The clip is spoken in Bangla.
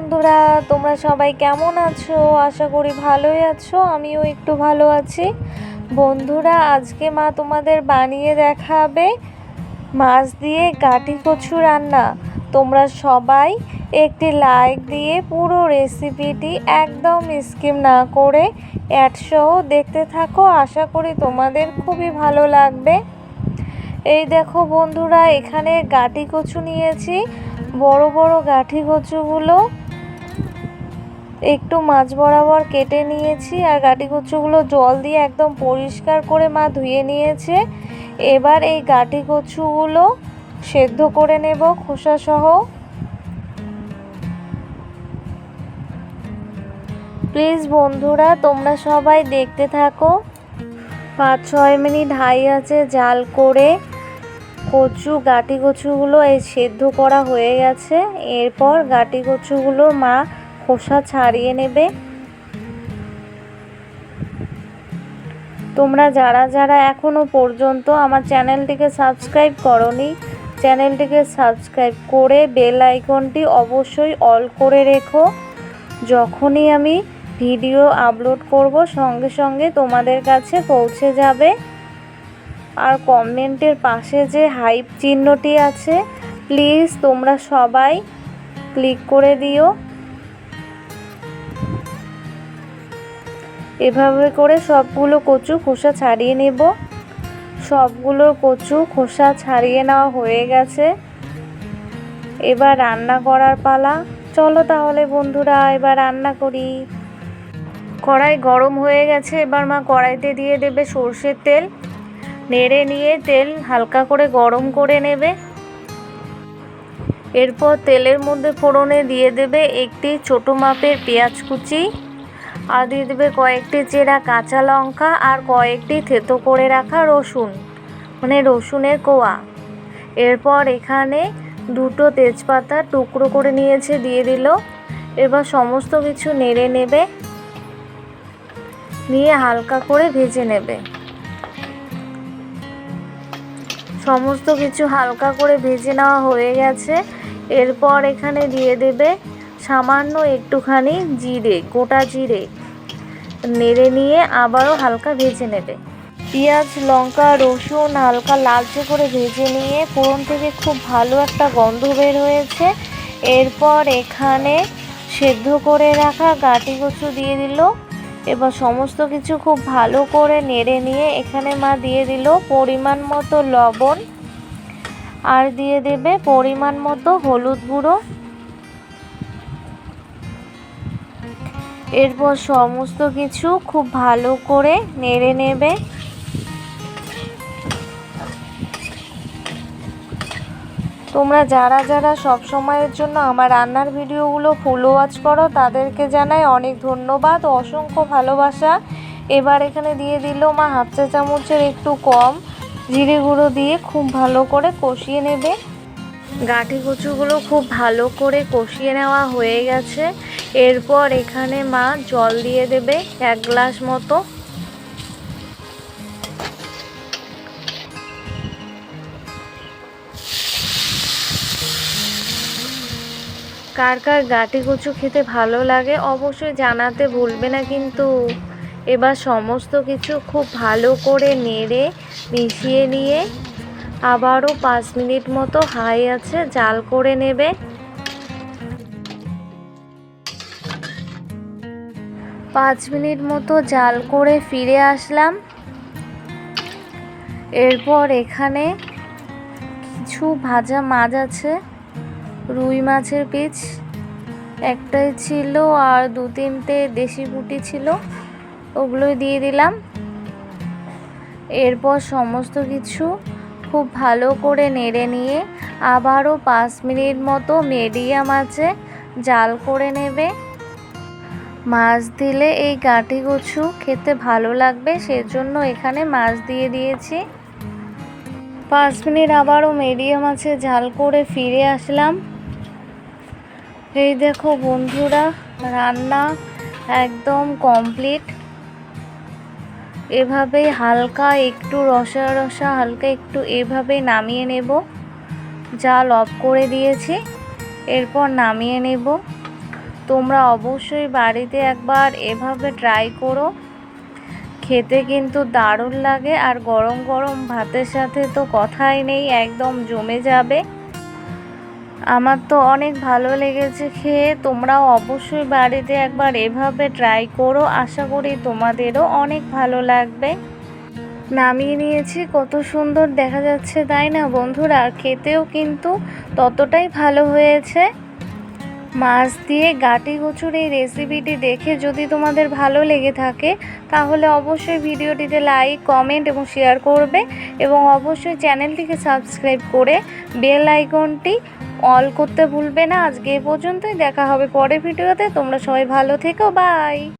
বন্ধুরা, তোমরা সবাই কেমন আছো? আশা করি ভালোই আছো, আমিও একটু ভালো আছি। বন্ধুরা, আজকে মা তোমাদের বানিয়ে দেখাবে মাছ দিয়ে গাঠি কচু রান্না। তোমরা সবাই একটি লাইক দিয়ে পুরো রেসিপিটি একদম স্কিম না করে অ্যাডসহ দেখতে থাকো। আশা করি তোমাদের খুবই ভালো লাগবে। এই দেখো বন্ধুরা, এখানে গাটি কচু নিয়েছি। বড় বড় গাঠি কচুগুলো একটু মাছ বরাবর কেটে নিয়েছি আর গাটি কচুগুলো জল দিয়ে একদম পরিষ্কার করে মা ধুয়ে নিয়েছে। এবার এই গাটি কচুগুলো সেদ্ধ করে নেব খোসা সহ প্লিজ বন্ধুরা, তোমরা সবাই দেখতে থাকো। পাঁচ, ছয় মিনিট হাই আছে জাল করে কচু গাটি কচুগুলো এই সেদ্ধ করা হয়ে গেছে। এরপর গাটি কচুগুলো মা খোসা ছাড়িয়ে নেবে। তোমরা যারা যারা এখনও পর্যন্ত আমার চ্যানেলটিকে সাবস্ক্রাইব করনি, চ্যানেলটিকে সাবস্ক্রাইব করে বেল আইকনটি অবশ্যই অল করে রেখো। যখনই আমি ভিডিও আপলোড করব, সঙ্গে সঙ্গে তোমাদের কাছে পৌঁছে যাবে। আর কমেন্টের পাশে যে হাইপ চিহ্নটি আছে, প্লিজ তোমরা সবাই ক্লিক করে দিও। এভাবে করে সবগুলো কচু খোসা ছাড়িয়ে নেব। সবগুলো কচু খোসা ছাড়িয়ে নেওয়া হয়ে গেছে। এবার রান্না করার পালা। চলো তাহলে বন্ধুরা, এবার রান্না করি। কড়াই গরম হয়ে গেছে, এবার মা কড়াইতে দিয়ে দেবে সর্ষের তেল। নেড়ে নিয়ে তেল হালকা করে গরম করে নেবে। এরপর তেলের মধ্যে ফোড়নে দিয়ে দেবে একটি ছোট মাপের পেঁয়াজ কুচি। আর দিয়ে দেবে কয়েকটি চেরা কাঁচা লঙ্কা আর কয়েকটি থেতো করে রাখা রসুন মানে রসুনের কোয়া। এরপর এখানে দুটো তেজপাতা টুকরো করে নিয়েছে, দিয়ে দিল। এবার সমস্ত কিছু নেড়ে নেবে, নিয়ে হালকা করে ভেজে নেবে। সমস্ত কিছু হালকা করে ভেজে নেওয়া হয়ে গেছে। এরপর এখানে দিয়ে দেবে সামান্য একটুখানি জিরে, গোটা জিরে। নেড়ে নিয়ে আবারও হালকা ভেজে নেবে। পেঁয়াজ, লঙ্কা, রসুন হালকা লালচে করে ভেজে নিয়ে ফোড়ন থেকে খুব ভালো একটা গন্ধ বের হয়েছে। এরপর এখানে সেদ্ধ করে রাখা গাটি কচু দিয়ে দিল। এবার সমস্ত কিছু খুব ভালো করে নেড়ে নিয়ে এখানে মা দিয়ে দিল পরিমাণ মতো লবণ। আর দিয়ে দেবে পরিমাণ মতো হলুদ গুঁড়ো। এরপর সমস্ত কিছু খুব ভালো করে নেড়ে নেবে। তোমরা যারা যারা সব সময়ের জন্য আমার রান্নার ভিডিওগুলো ফুল ওয়াচ করো, তাদেরকে জানাই অনেক ধন্যবাদ। অসংখ্য ভালোবাসা। এবার এখানে দিয়ে দিল মা হাফ চা চামচের একটু কম জিরে গুঁড়ো দিয়ে খুব ভালো করে কষিয়ে নেবে। গাঠি কচুগুলো খুব ভালো করে কষিয়ে নেওয়া হয়ে গেছে। এরপর এখানে মা জল দিয়ে দেবে এক গ্লাস মতো। কার কার গাটি কচু খেতে ভালো লাগে অবশ্যই জানাতে ভুলবে না কিন্তু। এবার সমস্ত কিছু খুব ভালো করে নেড়ে মিশিয়ে নিয়ে আবারও পাঁচ মিনিট মতো হাই আছে, জাল করে নেবে। পাঁচ মিনিট মতো জাল করে ফিরে আসলাম। এরপর এখানে কিছু ভাজা মাছ আছে, রুই মাছের পিস একটাই ছিল আর দু তিনটে দেশি পুঁটি ছিল, ওগুলোই দিয়ে দিলাম। এরপর সমস্ত কিছু খুব ভালো করে নেড়ে নিয়ে আবারও পাঁচ মিনিট মতো মিডিয়াম আছে, জাল করে নেবে। মাছ দিলে এই গাঁটি কচু খেতে ভালো লাগবে, সেজন্য এখানে মাছ দিয়ে দিয়েছি। পাঁচ মিনিট আবারও মিডিয়াম আছে ঝাল করে ফিরে আসলাম। এই দেখো বন্ধুরা, রান্না একদম কমপ্লিট। এভাবেই হালকা একটু রসা রসা, হালকা একটু এভাবে নামিয়ে নেব। জাল অফ করে দিয়েছি, এরপর নামিয়ে নেব। তোমরা অবশ্যই বাড়িতে একবার এভাবে ট্রাই করো। খেতে কিন্তু দারুণ লাগে আর গরম গরম ভাতের সাথে তো কথাই নেই, একদম জমে যাবে। আমার তো অনেক ভালো লেগেছে খেয়ে। তোমরাও অবশ্যই বাড়িতে একবার এভাবে ট্রাই করো। আশা করি তোমাদেরও অনেক ভালো লাগবে। নামিয়ে নিয়েছি, কত সুন্দর দেখা যাচ্ছে, তাই না বন্ধুরা? খেতেও কিন্তু ততটাই ভালো হয়েছে। মাছ দিয়ে গাটি কচুর এই রেসিপিটি দেখে যদি তোমাদের ভালো লেগে থাকে, তাহলে অবশ্যই ভিডিওটিতে লাইক কমেন্ট এবং শেয়ার করবে এবং অবশ্যই চ্যানেলটিকে সাবস্ক্রাইব করে বেল আইকনটি অল করতে ভুলবে না। আজকে এ পর্যন্তই। দেখা হবে পরের ভিডিওতে। তোমরা সবাই ভালো থেকো। বাই